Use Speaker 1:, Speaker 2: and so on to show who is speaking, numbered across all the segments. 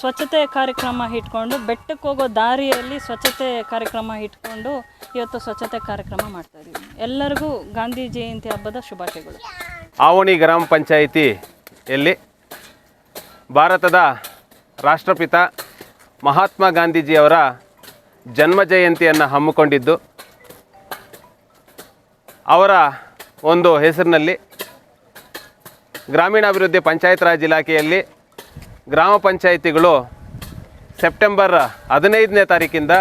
Speaker 1: ಸ್ವಚ್ಛತೆ ಕಾರ್ಯಕ್ರಮ ಇಟ್ಕೊಂಡು ಬೆಟ್ಟಕ್ಕೆ ಹೋಗೋ ದಾರಿಯಲ್ಲಿ ಸ್ವಚ್ಛತೆ ಕಾರ್ಯಕ್ರಮ ಇಟ್ಕೊಂಡು ಇವತ್ತು ಸ್ವಚ್ಛತೆ ಕಾರ್ಯಕ್ರಮ ಮಾಡ್ತಾ ಇದ್ದೀವಿ. ಎಲ್ಲರಿಗೂ ಗಾಂಧಿ ಜಯಂತಿ ಹಬ್ಬದ ಶುಭಾಶಯಗಳು.
Speaker 2: ಆವಣಿ ಗ್ರಾಮ ಪಂಚಾಯಿತಿಯಲ್ಲಿ ಭಾರತದ ರಾಷ್ಟ್ರಪಿತ ಮಹಾತ್ಮ ಗಾಂಧೀಜಿಯವರ ಜನ್ಮ ಜಯಂತಿಯನ್ನು ಹಮ್ಮಿಕೊಂಡಿದ್ದು, ಅವರ ಒಂದು ಹೆಸರಿನಲ್ಲಿ ಗ್ರಾಮೀಣಾಭಿವೃದ್ಧಿ ಪಂಚಾಯತ್ ರಾಜ್ ಇಲಾಖೆಯಲ್ಲಿ ಗ್ರಾಮ ಪಂಚಾಯಿತಿಗಳು ಸೆಪ್ಟೆಂಬರ್ ಹದಿನೈದನೇ ತಾರೀಕಿಂದ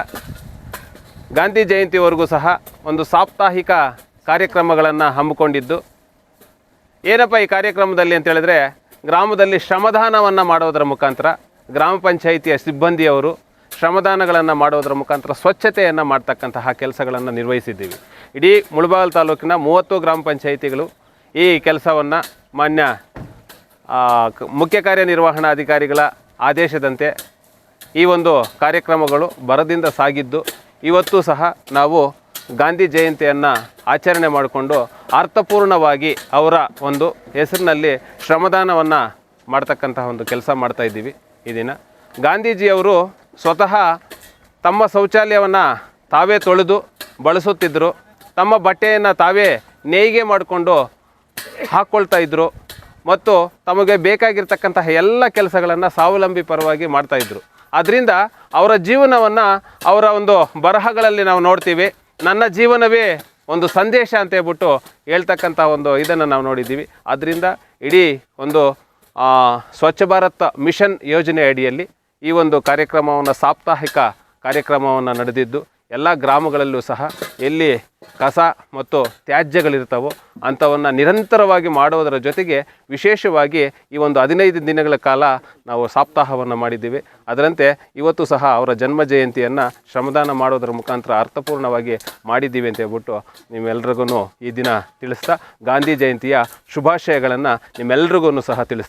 Speaker 2: ಗಾಂಧಿ ಜಯಂತಿವರೆಗೂ ಸಹ ಒಂದು ಸಾಪ್ತಾಹಿಕ ಕಾರ್ಯಕ್ರಮಗಳನ್ನು ಹಮ್ಮಿಕೊಂಡಿದ್ದು. ಏನಪ್ಪ ಈ ಕಾರ್ಯಕ್ರಮದಲ್ಲಿ ಅಂತೇಳಿದ್ರೆ ಗ್ರಾಮದಲ್ಲಿ ಶ್ರಮದಾನವನ್ನು ಮಾಡೋದರ ಮುಖಾಂತರ ಗ್ರಾಮ ಪಂಚಾಯಿತಿಯ ಸಿಬ್ಬಂದಿಯವರು ಶ್ರಮದಾನಗಳನ್ನು ಮಾಡೋದರ ಮುಖಾಂತರ ಸ್ವಚ್ಛತೆಯನ್ನು ಮಾಡ್ತಕ್ಕಂತಹ ಕೆಲಸಗಳನ್ನು ನಿರ್ವಹಿಸಿದ್ದೀವಿ. ಇಡೀ ಮುಳಬಾಗಿಲು ತಾಲೂಕಿನ ಮೂವತ್ತು ಗ್ರಾಮ ಪಂಚಾಯಿತಿಗಳು ಈ ಕೆಲಸವನ್ನು ಮಾನ್ಯ ಮುಖ್ಯ ಕಾರ್ಯನಿರ್ವಹಣಾಧಿಕಾರಿಗಳ ಆದೇಶದಂತೆ ಈ ಒಂದು ಕಾರ್ಯಕ್ರಮಗಳು ಬರದಿಂದ ಸಾಗಿದ್ದು ಇವತ್ತು ಸಹ ನಾವು ಗಾಂಧಿ ಜಯಂತಿಯನ್ನು ಆಚರಣೆ ಮಾಡಿಕೊಂಡು ಅರ್ಥಪೂರ್ಣವಾಗಿ ಅವರ ಒಂದು ಹೆಸರಿನಲ್ಲಿ ಶ್ರಮದಾನವನ್ನು ಮಾಡ್ತಕ್ಕಂತಹ ಒಂದು ಕೆಲಸ ಮಾಡ್ತಾ ಇದ್ದೀವಿ ಈ ದಿನ. ಗಾಂಧೀಜಿಯವರು ಸ್ವತಃ ತಮ್ಮ ಶೌಚಾಲಯವನ್ನು ತಾವೇ ತೊಳೆದು ಬಳಸುತ್ತಿದ್ದರು ತಮ್ಮ ಬಟ್ಟೆಯನ್ನು ತಾವೇ ನೇಯ್ಗೆ ಮಾಡಿಕೊಂಡು ಹಾಕ್ಕೊಳ್ತಾ ಇದ್ದರು ಮತ್ತು ತಮಗೆ ಬೇಕಾಗಿರ್ತಕ್ಕಂತಹ ಎಲ್ಲ ಕೆಲಸಗಳನ್ನು ಸ್ವಾವಲಂಬಿ ಪರವಾಗಿ ಮಾಡ್ತಾಯಿದ್ರು ಅದರಿಂದ ಅವರ ಜೀವನವನ್ನು ಅವರ ಒಂದು ಬರಹಗಳಲ್ಲಿ ನಾವು ನೋಡ್ತೀವಿ. ನನ್ನ ಜೀವನವೇ ಒಂದು ಸಂದೇಶ ಅಂತ ಹೇಳ್ಬಿಟ್ಟು ಹೇಳ್ತಕ್ಕಂಥ ಒಂದು ಇದನ್ನು ನಾವು ನೋಡಿದ್ದೀವಿ. ಅದರಿಂದ ಇಡೀ ಒಂದು ಸ್ವಚ್ಛ ಭಾರತ್ ಮಿಷನ್ ಯೋಜನೆ ಅಡಿಯಲ್ಲಿ ಈ ಒಂದು ಕಾರ್ಯಕ್ರಮವನ್ನು ಸಾಪ್ತಾಹಿಕ ಕಾರ್ಯಕ್ರಮವನ್ನು ನಡೆದಿದ್ದು, ಎಲ್ಲ ಗ್ರಾಮಗಳಲ್ಲೂ ಸಹ ಎಲ್ಲಿ ಕಸ ಮತ್ತು ತ್ಯಾಜ್ಯಗಳಿರ್ತಾವೋ ಅಂಥವನ್ನು ನಿರಂತರವಾಗಿ ಮಾಡುವುದರ ಜೊತೆಗೆ ವಿಶೇಷವಾಗಿ ಈ ಒಂದು ಹದಿನೈದು ದಿನಗಳ ಕಾಲ ನಾವು ಸಪ್ತಾಹವನ್ನು ಮಾಡಿದ್ದೀವಿ. ಅದರಂತೆ ಇವತ್ತು ಸಹ ಅವರ ಜನ್ಮ ಜಯಂತಿಯನ್ನು ಶ್ರಮದಾನ ಮಾಡೋದರ ಮುಖಾಂತರ ಅರ್ಥಪೂರ್ಣವಾಗಿ ಮಾಡಿದ್ದೀವಿ ಅಂತ ಹೇಳ್ಬಿಟ್ಟು ನಿಮ್ಮೆಲ್ರಿಗೂ ಈ ದಿನ ತಿಳಿಸ್ತಾ, ಗಾಂಧಿ ಜಯಂತಿಯ ಶುಭಾಶಯಗಳನ್ನು ನಿಮ್ಮೆಲ್ರಿಗೂ ಸಹ ತಿಳಿಸ್ತಾ.